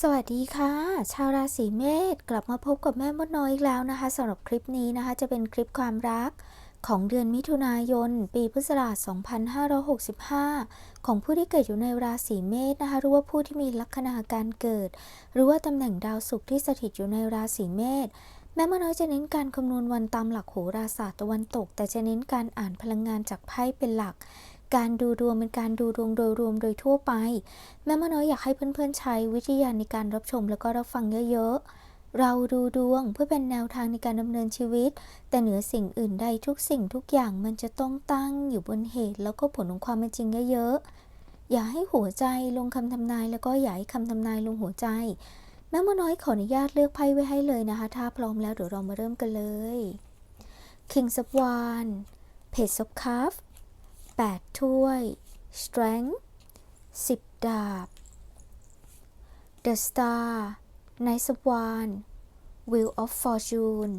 สวัสดีค่ะ ชาวราศีเมษกลับมาพบกับแม่มดน้อยอีกแล้วนะคะสำหรับคลิปนี้นะคะ จะเป็นคลิปความรักของเดือนมิถุนายน ปีพุทธศักราช 2565 ของผู้ที่เกิดอยู่ในราศีเมษนะคะ หรือว่าผู้ที่มีลัคนาการเกิด หรือว่าตำแหน่งดาวศุกร์ที่สถิตอยู่ในราศีเมษแม่มน้อยจะเน้นการคำนวณวันตามหลักโหราศาสตร์ตะวันตก แต่จะเน้นการอ่านพลังงานจากไพ่เป็นหลัก การดูดวงเป็นการดูดวงโดยรวมโดยทั่วไป แม่มน้อยอยากให้เพื่อนๆใช้วิทยาในการรับชมแล้วก็รับฟังเยอะๆ เราดูดวงเพื่อเป็นแนวทางในการดำเนินชีวิต แต่เหนือสิ่งอื่นใดทุกสิ่งทุกอย่างมันจะต้องตั้งอยู่บนเหตุ แล้วก็ผลของความเป็นจริงเยอะๆ อย่าให้หัวใจลงคำทำนายแล้วก็อย่าให้คำทำนายลงหัวใจ แม่มน้อยขออนุญาตเลือกไพ่ไว้ให้เลยนะคะ ถ้าพร้อมแล้วเดี๋ยวเรามาเริ่มกันเลย King of Wands Page of Cups 8 ถ้วย Strength 10 ดาบ The Star Knight of Wands Wheel of Fortune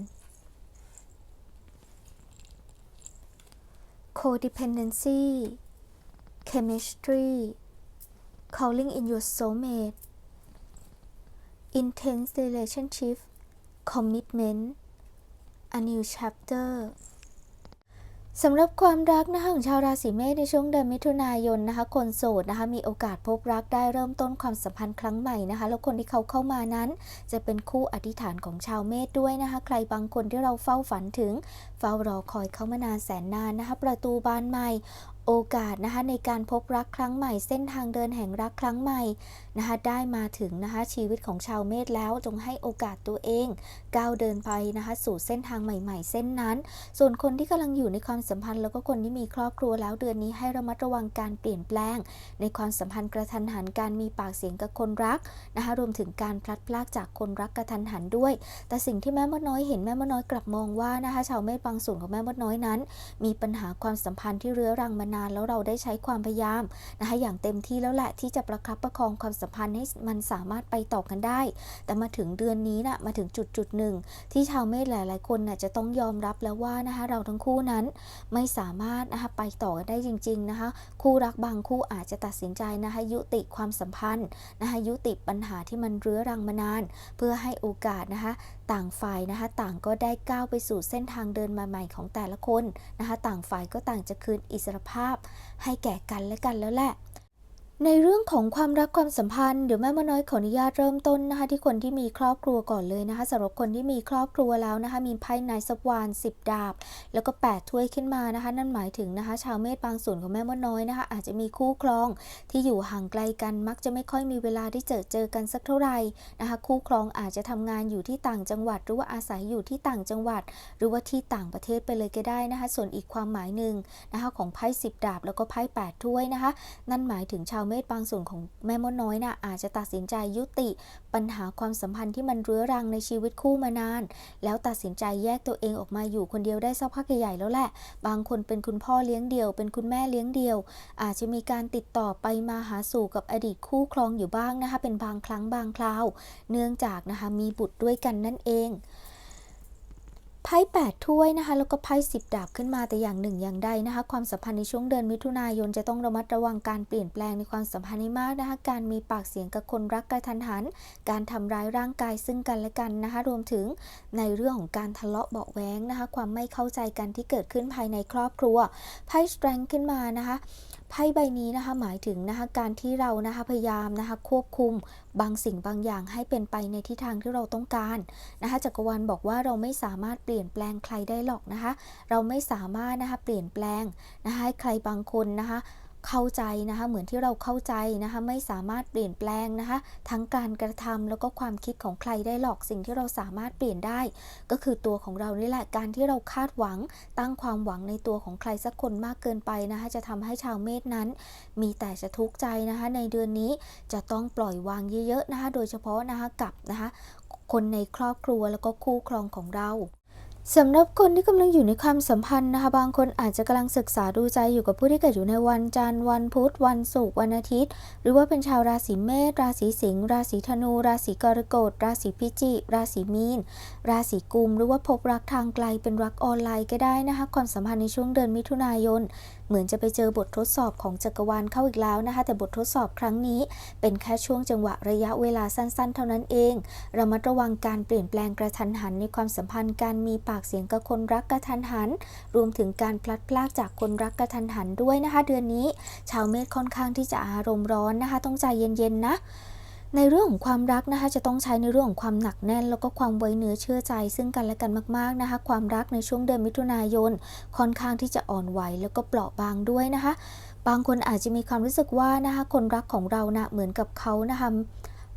Codependency Chemistry Calling in your soulmate Intense relationship Commitment A new chapter สำหรับความรักนะคะของชาวราศีเมษในช่วงเดือนมิถุนายนนะคะ คนโสดนะคะมีโอกาสพบรักได้เริ่มต้นความสัมพันธ์ครั้งใหม่นะคะ แล้วคนที่เขาเข้ามานั้น จะเป็นคู่อธิษฐานของชาวเมษด้วยนะคะ ใครบางคนที่เราเฝ้าฝันถึง เฝ้ารอคอยเขามานานแสนนานนะคะ ประตูบานใหม่ โอกาสนะคะในการพบรักครั้งใหม่ เส้นทางเดินแห่งรักครั้งใหม่นะคะได้มาถึงนะคะชีวิตของชาวเมษแล้วจงให้โอกาสตัวเองก้าวเดินไปนะคะสู่เส้นทางใหม่ ๆ เส้นนั้น ส่วนคนที่กำลังอยู่ในความสัมพันธ์ แล้วก็คนที่มีครอบครัวแล้วเดือนนี้ให้ระมัดระวังการเปลี่ยนแปลง ในความสัมพันธ์กระทันหันการมีปากเสียงกับคนรักนะคะรวมถึงการพลัดพรากจากคนรักกระทันหันด้วย แต่สิ่งที่แม่มดน้อยเห็นแม่มดน้อยกลับมองว่านะคะชาวเมษบางส่วนของแม่มดน้อยนั้น มีปัญหาความสัมพันธ์ที่เรื้อรังมานานแล้วเราได้ใช้ความพยายามนะคะอย่างเต็มที่แล้วแหละที่จะประคับประคองความสัมพันธ์ให้มันสามารถไปต่อกันได้ แต่มาถึงเดือนนี้นะมาถึงจุดจุดหนึ่ง ที่ชาวเมษหลาย ๆ คนน่ะจะต้องยอมรับแล้วว่านะคะเราทั้งคู่นั้นไม่สามารถนะคะไปต่อกันได้จริง ๆ นะคะ คู่รักบางคู่อาจจะตัดสินใจนะคะยุติความสัมพันธ์นะคะยุติปัญหาที่มันเรื้อรังมานาน เพื่อให้โอกาสนะคะต่างฝ่ายนะคะต่างก็ได้ก้าวไปสู่เส้นทางเดินมาใหม่ของแต่ละคนนะคะต่างฝ่ายก็ต่างจะคืนอิสรภาพให้แก่กันและกันแล้วแหละ ในเรื่องของความรักความสัมพันธ์เดี๋ยวแม่มาน้อยขออนุญาตเริ่มต้นนะคะ ที่คนที่มีครอบครัวก่อนเลยนะคะสำหรับคนที่มีครอบครัวแล้วนะคะ มีไพ่นายสวานสิบดาบ แล้วก็ 8 ถ้วยขึ้นมานะคะ นั่นหมายถึงนะคะ ชาวเมษบางส่วนของแม่มดน้อยนะคะ อาจจะมีคู่ครองที่อยู่ห่างไกลกันมักจะไม่ค่อยมีเวลาได้เจอเจอกันสักเท่าไหร่นะคะ คู่ครองอาจจะทำงานอยู่ที่ต่างจังหวัด หรือว่าอาศัยอยู่ที่ต่างจังหวัด หรือว่าที่ต่างประเทศไปเลยก็ได้นะคะ ส่วนอีกความหมายหนึ่งนะคะของไพ่สิบดาบแล้วก็ไพ่แปดถ้วยนะคะ นั่นหมายถึงชาวเมษบางส่วนของแม่มดน้อยนะ่ะอาจจะตัดสินใจยุติ ปัญหาความสัมพันธ์ที่มันเรื้อรังในชีวิตคู่มานาน แล้วตัดสินใจแยกตัวเองออกมาอยู่คนเดียวได้สักพักใหญ่ๆแล้วแหละ บางคนเป็นคุณพ่อเลี้ยงเดี่ยว เป็นคุณแม่เลี้ยงเดี่ยว อาจจะมีการติดต่อไปมาหาสู่กับอดีตคู่ครองอยู่บ้างนะคะ เป็นบางครั้งบางคราว เนื่องจากนะคะมีบุตรด้วยกันนั่นเอง ไพ่แปดถ้วยนะคะ แล้วก็ไพ่สิบดาบขึ้นมาแต่อย่างหนึ่งอย่างใดนะคะ ความสัมพันธ์ในช่วงเดือนมิถุนายนจะต้องระมัดระวังการเปลี่ยนแปลงในความสัมพันธ์ให้มากนะคะ การมีปากเสียงกับคนรักกระทันหัน การทำร้ายร่างกายซึ่งกันและกันนะคะ รวมถึงในเรื่องของการทะเลาะเบาะแว้งนะคะ ความไม่เข้าใจกันที่เกิดขึ้นภายในครอบครัว ไพ่สแตรงขึ้นมานะคะ ไพ่ใบนี้นะคะหมายถึงนะคะการที่เรานะคะพยายามนะคะควบคุมบางสิ่งบางอย่างให้เป็นไปในทิศทางที่เราต้องการนะคะจักรวาลบอกว่าเราไม่สามารถเปลี่ยนแปลงใครได้หรอกนะคะ เราไม่สามารถนะคะเปลี่ยนแปลงนะคะให้ใครบางคนนะคะ เข้าใจนะคะเหมือนที่เราเข้าใจนะคะไม่สามารถเปลี่ยนแปลงนะคะทั้งการกระทำแล้วก็ความคิดของใครได้หรอกสิ่งที่เราสามารถเปลี่ยนได้ ก็คือตัวของเรานี่แหละการที่เราคาดหวัง ตั้งความหวังในตัวของใครสักคนมากเกินไปนะคะจะทำให้ชาวเมษนั้น มีแต่จะทุกข์ใจนะคะในเดือนนี้จะต้องปล่อยวางเยอะๆนะคะโดยเฉพาะนะคะกับนะคะคนในครอบครัวแล้วก็คู่ครองของเรา สำหรับคนที่กำลังอยู่ในความสัมพันธ์นะคะ บางคนอาจจะกำลังศึกษาดูใจอยู่กับผู้ที่เกิดอยู่ในวันจันทร์วันพุธวันศุกร์วันอาทิตย์ หรือว่าเป็นชาวราศีเมษราศีสิงห์ราศีธนู ราศีกรกฎราศีพิจิกราศีมีน ราศีกุม หรือว่าพบรักทางไกลเป็นรักออนไลน์ก็ได้นะคะความสัมพันธ์ในช่วงเดือนมิถุนายนเหมือนจะไปเจอบททดสอบของจักรวาลเข้าอีกแล้วนะคะ แต่บททดสอบครั้งนี้ เป็นแค่ช่วงจังหวะระยะเวลาสั้นๆ เท่านั้นเอง ระมัดระวังการเปลี่ยนแปลงกระทันหันในความสัมพันธ์การมีปากเสียงกับคนรักกระทันหัน รวมถึงการพลัดพรากจากคนรักกระทันหันด้วยนะคะ เดือนนี้ ชาวเมษค่อนข้างที่จะอารมณ์ร้อนนะคะ ต้องใจเย็นๆนะ ในเรื่องของความรักนะคะจะต้องใช้ในเรื่องของความหนักแน่น แล้วก็ความไว้เนื้อเชื่อใจ ซึ่งกันและกันมากๆนะคะ ความรักในช่วงเดือนมิถุนายน ค่อนข้างที่จะอ่อนไหวแล้วก็เปราะบางด้วยนะคะ บางคนอาจจะมีความรู้สึกว่านะคะคนรักของเรานะเหมือนกับเขานะคะ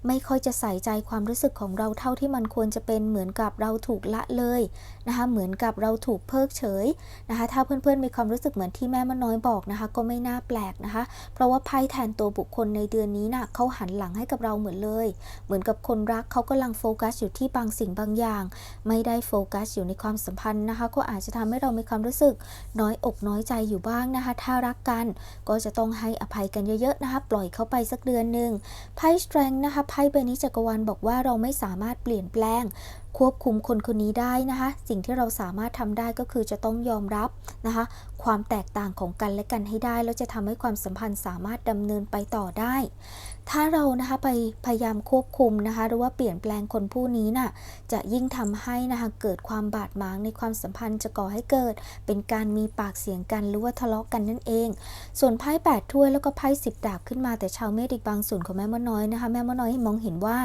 ไม่ค่อยจะใส่ใจความรู้สึกของเราเท่าที่มันควรจะเป็นเหมือนกับเราถูกละเลยนะคะเหมือนกับเราถูกเพิกเฉยนะคะถ้าเพื่อนๆมีความรู้สึกเหมือนที่แม่มน้อยบอกนะคะ ก็ไม่น่าแปลกนะคะ เพราะว่าไพ่แทนตัวบุคคลในเดือนนี้นะ่ะเขาหันหลังให้กับเราเหมือนเลย เหมือนกับคนรักเขากำลังโฟกัสอยู่ที่บางสิ่งบางอย่าง ไม่ได้โฟกัสอยู่ในความสัมพันธ์นะคะ ก็อาจจะทำให้เรามีความรู้สึกน้อยอกน้อยใจอยู่บ้างนะคะ ถ้ารักกันก็จะต้องให้อภัยกันเยอะๆนะคะ ปล่อยเขาไปสักเดือนหนึ่งไพ่สเตรงนะคะไพ่ใบนี้จักรวาลบอกว่าเราไม่สามารถเปลี่ยนแปลง ควบคุมคนคนนี้ได้นะคะ สิ่งที่เราสามารถทำได้ก็คือจะต้องยอมรับนะคะ ความแตกต่างของกันและกันให้ได้ แล้วจะทำให้ความสัมพันธ์สามารถดำเนินไปต่อได้ ถ้าเรานะคะไปพยายามควบคุมนะคะ หรือว่าเปลี่ยนแปลงคนผู้นี้น่ะจะยิ่งทำให้นะคะเกิดความบาดหมางในความสัมพันธ์จะก่อให้เกิด เป็นการมีปากเสียงกันหรือว่าทะเลาะกันนั่นเอง ส่วนไพ่แปดถ้วยแล้วก็ไพ่สิบดาบขึ้นมาแต่ชาวเมษอีกบางส่วนของแม่มดน้อยนะคะแม่มดน้อยมองเห็นว่า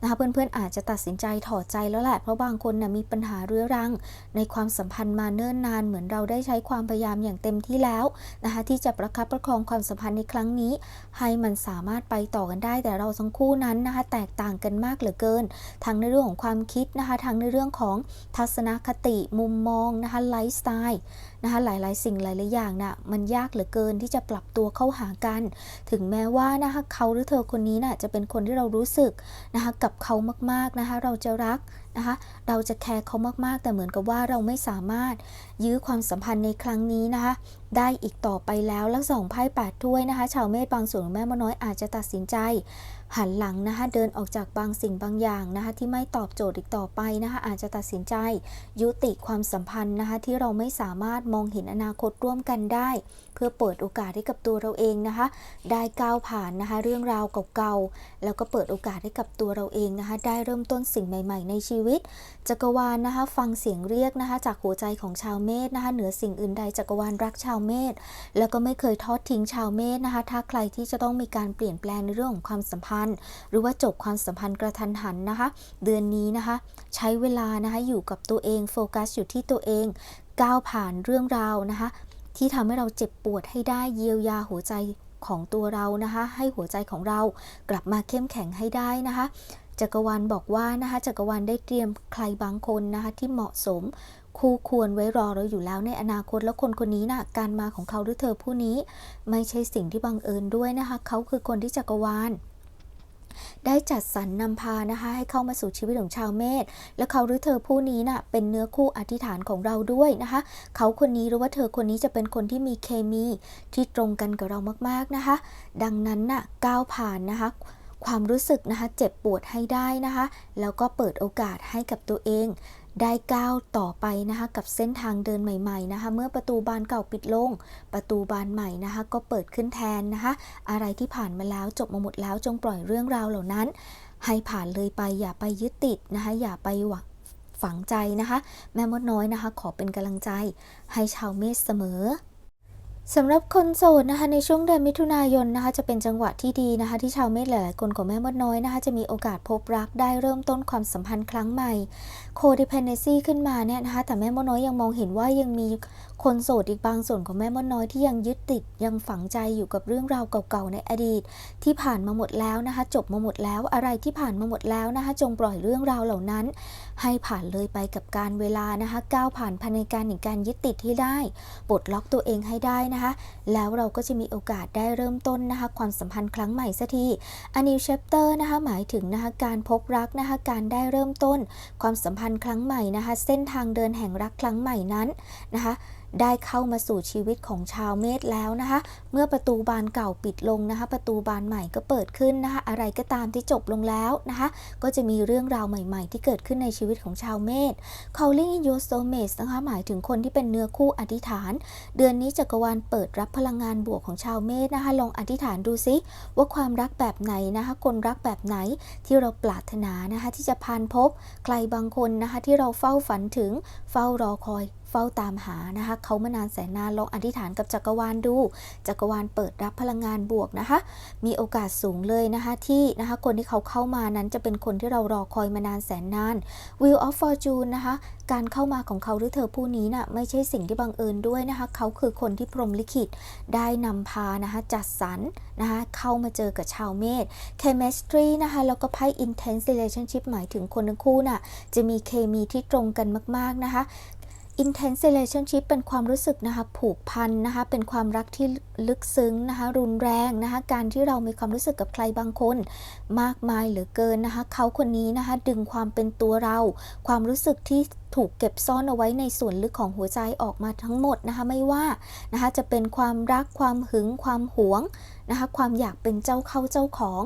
นะคะเพื่อนๆอาจจะตัดสินใจถอดใจแล้วแหละเพราะบางคนนะมีปัญหาเรื้อรัง ในความสัมพันธ์มาเนิ่นนานเหมือนเราได้ใช้ความพยายามอย่างเต็มที่แล้วนะคะที่จะประคับประคองความสัมพันธ์ในครั้งนี้ ให้มันสามารถไปต่อกันได้ แต่เราทั้งคู่นั้นนะคะแตกต่างกันมากเหลือเกิน ทั้งในเรื่องของความคิดนะคะทั้งในเรื่องของทัศนคติมุมมองนะคะไลฟ์สไตล์นะคะหลายๆ สิ่งหลายๆอย่างนะ่ะมันยากเหลือเกินที่จะปรับตัวเข้าหากัน ถึงแม้ว่านะคะเขาหรือเธอคนนี้น่ะจะเป็นคนที่เรารู้สึกนะคะกับเขามากๆนะคะเราจะรัก นะคะ เราจะแคร์เขามากๆ แต่เหมือนกับว่าเราไม่สามารถยื้อความสัมพันธ์ในครั้งนี้นะคะ ได้อีกต่อไปแล้วแล้วสองไพ่แปดถ้วยนะคะ ชาวเมษบางส่วนแม่มน้อยอาจจะตัดสินใจ หันหลังนะคะเดินออกจากบางสิ่งบางอย่างนะคะที่ไม่ตอบโจทย์อีกต่อไปนะคะอาจจะตัดสินใจยุติความสัมพันธ์นะคะที่เราไม่สามารถมองเห็นอนาคตร่วมกันได้ เพื่อเปิดโอกาสให้กับตัวเราเองนะคะได้ก้าวผ่านนะคะเรื่องราวเก่าๆแล้วก็เปิดโอกาสให้กับตัวเราเองนะคะได้เริ่มต้นสิ่งใหม่ ๆ ในชีวิต จักรวาลนะคะฟังเสียงเรียกนะคะจากหัวใจของชาวเมษนะคะเหนือสิ่งอื่นใดจักรวาลรักชาวเมษแล้วก็ไม่เคยทอดทิ้งชาวเมษนะคะถ้าใครที่จะต้องมีการเปลี่ยนแปลงในเรื่องของความสัมพันธ์หรือว่าจบความสัมพันธ์กระทันหันนะคะ เดือนนี้นะคะ ใช้เวลานะคะอยู่กับตัวเองโฟกัสอยู่ที่ตัวเอง ก้าวผ่านเรื่องราวนะคะ ที่ทำให้เราเจ็บปวดให้ได้เยียวยาหัวใจของตัวเรานะคะ ให้หัวใจของเรากลับมาเข้มแข็งให้ได้นะคะจักรวาลบอกว่านะคะจักรวาลได้เตรียมใครบางคนนะคะที่เหมาะสมคู่ควรไว้รอเราอยู่แล้วในอนาคตแล้วคนคนนี้นะ่ะการมาของเขาหรือเธอผู้นี้ ไม่ใช่สิ่งที่บังเอิญด้วยนะคะ เขาคือคนที่จักรวาล ได้จัดสรรนำพานะคะ ให้เข้ามาสู่ชีวิตของชาวเมษและเขาหรือเธอผู้นี้น่ะเป็นเนื้อคู่อธิษฐานของเราด้วยนะคะ เขาคนนี้หรือว่าเธอคนนี้จะเป็นคนที่มีเคมีที่ตรงกันกับเรามากๆนะคะ ดังนั้นน่ะก้าวผ่านนะคะความรู้สึกนะคะเจ็บปวดให้ได้นะคะ แล้วก็เปิดโอกาสให้กับตัวเอง ได้ก้าวต่อไปนะคะกับเส้นทางเดินใหม่ๆนะคะ เมื่อประตูบานเก่าปิดลง ประตูบานใหม่นะคะ ก็เปิดขึ้นแทนนะคะ อะไรที่ผ่านมาแล้วจบมาหมดแล้วจงปล่อยเรื่องราวเหล่านั้น ให้ผ่านเลยไปอย่าไปยึดติดนะคะ อย่าไปหวังฝังใจนะคะ แม่มดน้อยนะคะ ขอเป็นกำลังใจให้ชาวเมษเสมอ สำหรับคนโสดนะคะในช่วงเดือนมิถุนายนนะคะจะเป็นจังหวะที่ดีนะคะ ที่ชาวเมษหลายๆคนของแม่มดน้อยนะคะจะมีโอกาสพบรักได้เริ่มต้นความสัมพันธ์ครั้งใหม่ codependency ขึ้นมาเนี่ยนะคะแต่แม่มดน้อยยังมองเห็นว่ายังมีคนโสดอีกบางส่วนของแม่มดน้อยที่ยังยึดติดยังฝังใจอยู่กับเรื่องราวเก่าๆในอดีต ที่ผ่านมาหมดแล้วนะคะจบมาหมดแล้วอะไรที่ผ่านมาหมดแล้วนะคะจงปล่อยเรื่องราวเหล่านั้น ให้ผ่านเลยไปกับการเวลานะคะก้าวผ่านภายในการแห่งการยึดติดที่ได้ปลดล็อกตัวเองให้ได้นะคะ แล้วเราก็จะมีโอกาสได้เริ่มต้นนะคะ ความสัมพันธ์ครั้งใหม่สักที a new chapter นะคะหมายถึงนะคะการพบรักนะคะการได้เริ่มต้น ความสัมพันธ์ครั้งใหม่นะคะ เส้นทางเดินแห่งรักครั้งใหม่นั้นนะคะ ได้เข้ามาสู่ชีวิตของชาวเมษแล้วนะคะ เมื่อประตูบานเก่าปิดลงนะคะ ประตูบานใหม่ก็เปิดขึ้นนะคะ อะไรก็ตามที่จบลงแล้วนะคะ ก็จะมีเรื่องราวใหม่ ๆ ที่เกิดขึ้นในชีวิตของชาวเมษ Calling in your soulmates นะคะ หมายถึงคนที่เป็นเนื้อคู่อธิษฐาน เดือนนี้จักรวาลเปิดรับพลังงานบวกของชาวเมษนะคะ ลองอธิษฐานดูซิว่าความรักแบบไหนนะคะ คนรักแบบไหนที่เราปรารถนานะคะ ที่จะพานพบใครบางคนนะคะ ที่เราเฝ้าฝันถึงเฝ้ารอคอย เฝ้าตามหานะคะเขามานานแสนนานลองอธิษฐานกับจักรวาลดู จักรวาลเปิดรับพลังงานบวกนะคะ มีโอกาสสูงเลยนะคะที่นะคะคนที่เขาเข้ามานั้นจะเป็นคนที่เรารอคอยมานานแสนนาน Wheel of Fortune นะคะการเข้ามาของเขาหรือเธอผู้นี้น่ะไม่ใช่สิ่งที่บังเอิญด้วยนะคะ เขาคือคนที่พรหมลิขิตได้นำพานะคะจัดสรรนะคะเข้ามาเจอกับชาวเมษ chemistry นะคะแล้วก็ไพ่ intense relationship หมายถึงคนทั้งคู่น่ะจะมีเคมีที่ตรงกันมากๆนะคะ intense relationship เป็นความรู้สึกนะคะผูกพันนะคะเป็นความรักที่ลึกซึ้งนะคะรุนแรงนะคะการที่เรามีความรู้สึกกับใครบางคน มากมายเหลือเกินนะคะเขาคนนี้นะคะดึงความเป็นตัวเรา ความรู้สึกที่ ถูกเก็บซ่อนเอาไว้ในส่วนลึกของหัวใจออกมาทั้งหมดนะคะไม่ว่านะคะจะเป็นความรักความหึงความหวงนะคะความอยากเป็นเจ้าเข้าเจ้าของ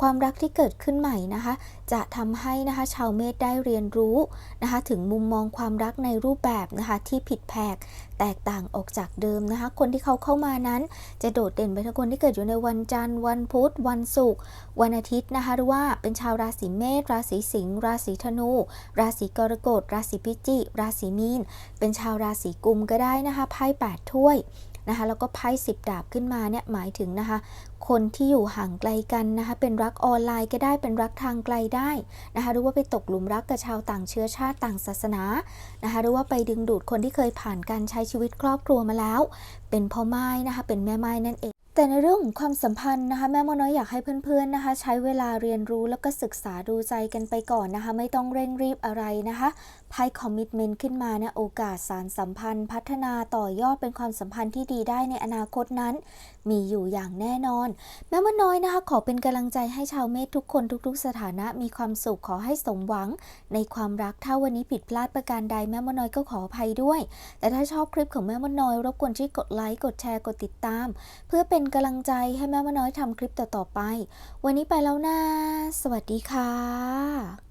ความรักที่เกิดขึ้นใหม่นะคะจะทำให้นะคะชาวเมษได้เรียนรู้นะคะถึงมุมมองความรักในรูปแบบนะคะที่ผิดแผก แตกต่างออกจากเดิมนะคะ คนที่เขาเข้ามานั้น จะโดดเด่นไปทั้งคนที่เกิดอยู่ในวันจันทร์ วันพุธ วันศุกร์ วันอาทิตย์นะคะ หรือว่าเป็นชาวราศีเมษ ราศีสิงห์ ราศีธนู ราศีกรกฎ ราศีพิจิก ราศีมีน เป็นชาวราศีกุมก็ได้นะคะ ไพ่แปดถ้วย นะคะแล้วก็ไพ่สิบดาบขึ้นมาเนี่ยหมายถึงนะคะ คนที่อยู่ห่างไกลกันนะคะ เป็นรักออนไลน์ก็ได้เป็นรักทางไกลได้นะคะหรือว่าไปตกหลุมรักกับชาวต่างเชื้อชาติต่างศาสนานะคะหรือว่าไปดึงดูดคนที่เคยผ่านการใช้ชีวิตครอบครัวมาแล้ว เป็นพ่อไม้นะคะ เป็นแม่ไม้นั่นเองแต่ในเรื่องของความสัมพันธ์นะคะ แม่โมน้อยอยากให้เพื่อนๆนะคะ ใช้เวลาเรียนรู้แล้วก็ศึกษาดูใจกันไปก่อนนะคะ ไม่ต้องเร่งรีบอะไรนะคะไพ่คอมมิชเมนต์ขึ้นมาเนี่ยโอกาสสารสัมพันธ์ พัฒนาต่อยอดเป็นความสัมพันธ์ที่ดีได้ในอนาคตนั้น มีอยู่อย่างแน่นอน แม่มดน้อยนะคะ ขอเป็นกำลังใจให้ชาวเมษทุกคนทุก ๆ สถานะมีความสุขขอให้สมหวัง ในความรักถ้าวันนี้ผิดพลาดประการใดแม่มน้อยก็ขออภัยด้วย แต่ถ้าชอบคลิปของแม่มน้อยรบกวนช่วยกดไลค์กดแชร์กดติดตาม เพื่อเป็นกำลังใจให้แม่มน้อยทำคลิปต่อๆไป วันนี้ไปแล้วนะสวัสดีค่ะ